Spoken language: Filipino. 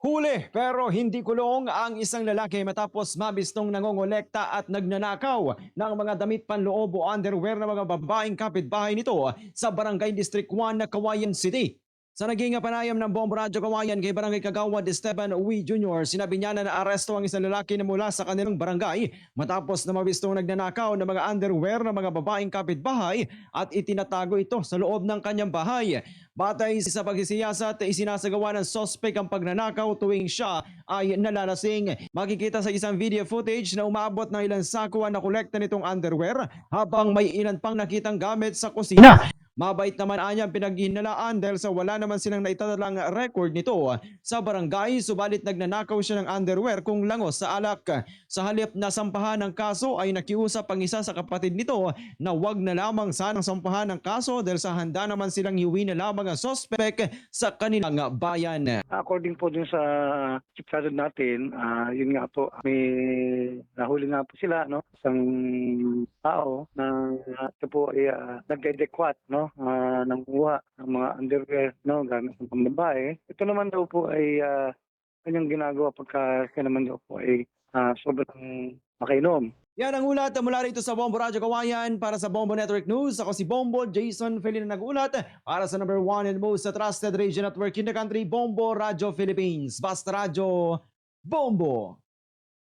Huli pero hindi kulong ang isang lalaki matapos mabistong nangongolekta at nagnanakaw ng mga damit panloob o underwear ng mga babaeng kapitbahay nito sa Barangay District 1 na Kawayan City. Sa naging panayam ng Bombo Radyo Kawayan kay Barangay Kagawad Esteban Uwi Jr., sinabi niya na naaresto ang isang lalaki na mula sa kanilang barangay matapos na mabistong nagnanakaw ng mga underwear ng mga babaeng kapitbahay at itinatago ito sa loob ng kanyang bahay. Batay sa pagsisiyasat, isinasagawa ng sospek ang pagnanakaw tuwing siya ay nalalasing. Makikita sa isang video footage na umabot ng ilang sako ang nakolekta nitong underwear habang may ilan pang nakitang gamit sa kusina. Mabait naman anya pinaghinalaan dahil sa wala naman silang naitatalang record nito sa barangay subalit nagnanakaw siya ng underwear kung langos sa alak. Sa halip na sampahan ng kaso ay nakiusap ang isa sa kapatid nito na wag na lamang sanang sampahan ng kaso dahil sa handa naman silang hiwi na lamang ang sospek sa kanilang bayan. According po dun sa chief natin, ah, yun nga po, may nahuli nga po sila, no? Isang tao na ito po ay uh, nagdedekwat, no? Uh, ng kuha ng mga underwear, no? Gamit ng pambabae. Ito naman daw po ay ah, kanyang ginagawa pagka siya naman daw po ay ah, sobrang makainom. Yan ang ulat mula rito sa Bombo Radyo Kawayan para sa Bombo Network News. Ako si Bombo Jason Felina nag-ulat para sa number one and most trusted radio network in the country, Bombo Radyo Philippines. Basta Radyo, Bombo!